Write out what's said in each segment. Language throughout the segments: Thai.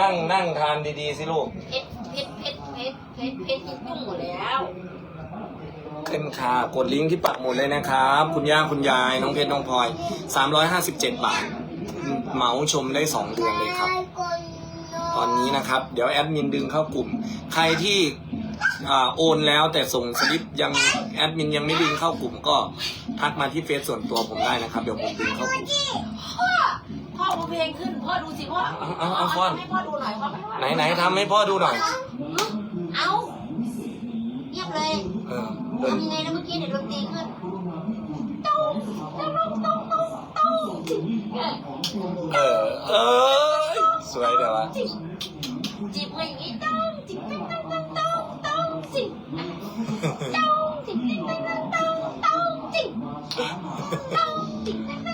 นั่งนั่งทานดีๆสิลูก เพชรเพชรเพชรเพชรเพชรเพชรยุ่งหมดแล้วขึ้นค่ะ กดลิงก์ที่ปักหมุดเลยนะครับ คุณย่าคุณยาย น้องเพชรน้องพลอย 357 บาท เหมาชมได้ 2 เดือนเลยครับ ตอนนี้นะครับ เดี๋ยวแอดมินดึงเข้ากลุ่ม ใครที่อ่าโอนแล้วแต่ส่งสลิปยังแอดมินยังไม่ดึงเข้ากลุ่มก็ทักมาที่เฟซส่วนตัวผมได้นะครับ เดี๋ยวผมดึงเข้ากลุ่มพ่อพ่อ เอาเพลงขึ้นพ่อดูสิพ่อเอาเอาเอาพ่อให้พ่อดูหน่อยพ่อไหนไหนทำให้พ่อดูหน่อย เอาเงียบเลยเออเดินทำยังไงนะเมื่อกี้เนี่ยดนตรีขึ้นตุ้งตุ้งตุ้งตุ้งตุ้งตุ้งเออเออสวยเดี๋ยววะจิบจีบมืออย่างนี้ตุ้งจิบตุ้งตุ้งตุ้งตุ้งตุ้งจิบตุ้งจิบตุ้งตุ้งตุ้งตุ้งตุ้งจิบตุ้งจิบตุ้ง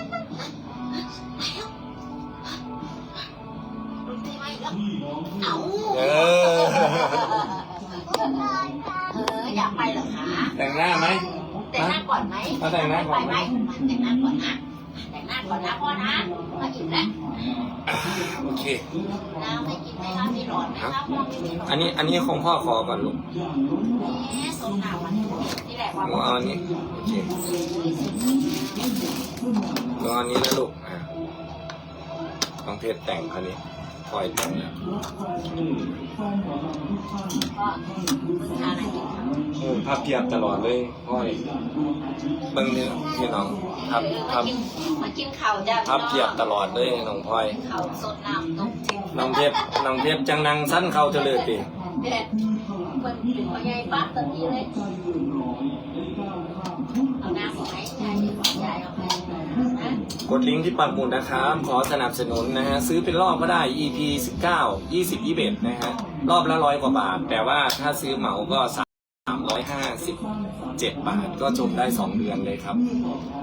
อนไหมมาแต่งหน้าก่อนไหมไปแต่งหน้าก่อนนะแต่งหน้าก่อนนะพ่อนะมาอิ่มแล้วอ่าโอเคน้ำไม่กินไหมคะมีหลอดไหมคะพ่อไม่มีหลอดอันนี้อันนี้คงพ่อขอก่อนลูกแหมสมหนาวันที่แหละว่าหนูเอาอันนี้โอเคหนูเอาอันนี้นะลูกอะน้องเพชรแต่งคันนี้ พลอยแต่งแล้วอะไรกินค่ะเออภาพเพียบตลอดเลยพลอยเบิ้งเนี่ยพี่น้องภาพเออภาพกินมากินข้าวจ้าภาพเพียบตลอดเลยน้องพลอยข้าวสดน้ำต้มน้องเทพน้องเทพจังนังสั้นเข้าเจริญดิเด็ดเปิดถึงพ่อใหญ่ปั๊บตอนนี้เลยเอาน้ำไหมยายยายเอาไป กดลิงก์ที่ปักหมุดนะครับ ขอสนับสนุนนะฮะ ซื้อเป็นรอบก็ได้ EP 19 20 21 นะฮะ รอบละร้อยกว่าบาท แต่ว่าถ้าซื้อเหมาก็ 357 บาทก็ชมได้ 2 เดือนเลยครับ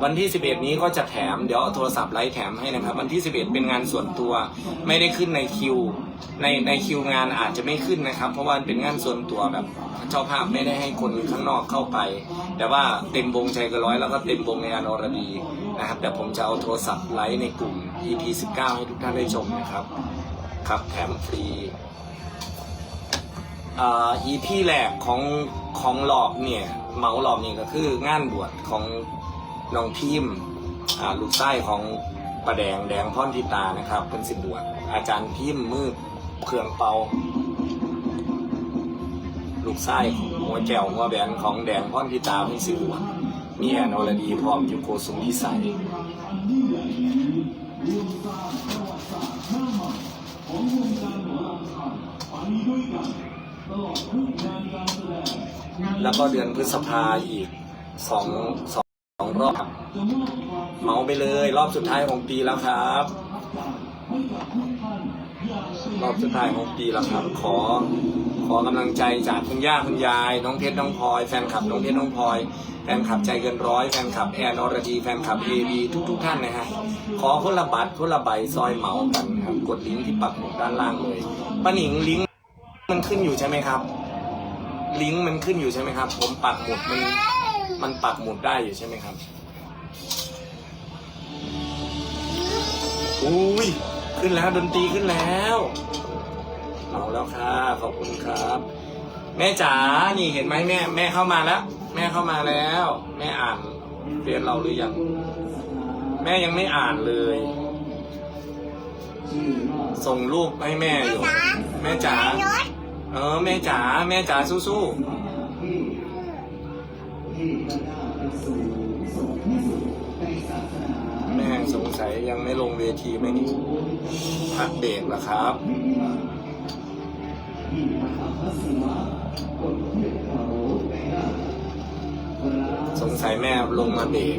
วันที่ 11 นี้ก็จะแถมเดี๋ยวเอาโทรศัพท์ไลฟ์แถมให้นะครับ วันที่ 11 เป็นงานส่วนตัว ไม่ได้ขึ้นในคิว ในในคิวงานอาจจะไม่ขึ้นนะครับ เพราะว่ามันเป็นงานส่วนตัวแบบเจ้าภาพไม่ได้ให้คนข้างนอกเข้าไป แต่ว่าเต็มวงใจเกันร้อยแล้วก็เต็มวงในอนอรดีนะครับ แต่ผมจะเอาโทรศัพท์ไลฟ์ในกลุ่ม EP 19 ให้ทุกท่านได้ชมนะครับ ครับแถมฟรี อ่า EP แรกของของหลอกเนี่ยเหมาหลอกนี่ก็คืองานบวชของน้องพิมพ์ลูกไส้ของประแดงแดงพ่อนทิตานะครับ เป็นสิบบวชอาจารย์พิมพ์มือเครื่องเปา ลูกไส้หัวแก้วหัวแบนของแดงพ่อนทิตาเพิ่งสิบบวชมีแอนอรดีพร้อมอยู่โกสุมพิสัยกัน แล้วก็เดือนพฤษภาอีกสองสองสองรอบเมาไปเลยรอบสุดท้ายของปีแล้วครับ รอบสุดท้ายของปีแล้วครับ ขอขอกำลังใจจากคุณย่าคุณยาย น้องเพชรน้องพลอยแฟนคลับน้องเพชรน้องพลอยแฟนคลับใจเกินร้อยแฟนคลับแอนอรดีแฟนคลับเอบีทุกทุกท่านนะฮะขอคนละบัตรคนละใบซอยเหมากันครับกดลิงก์ที่ปักหมุดด้านล่างเลยป้าหนิงลิงก์ มันขึ้นอยู่ใช่ไหมครับ ลิงก์มันขึ้นอยู่ใช่ไหมครับ ผมปักหมุดมันมันปักหมุดได้อยู่ใช่ไหมครับอุ้ยขึ้นแล้วดนตรีขึ้นแล้วเอาแล้วค่ะขอบคุณครับ แม่จ๋านี่เห็นไหมแม่ แม่เข้ามาแล้ว แม่เข้ามาแล้ว แม่อ่านเรียนเราหรือยัง แม่ยังไม่อ่านเลยส่งรูปให้แม่อยู่ แม่จ๋า เออแม่จ๋าแม่จ๋าสู้ๆแม่สงสัยยังไม่ลงเวทีไหมนี่พักเบรกเหรอครับสงสัยแม่ลงมาเบรก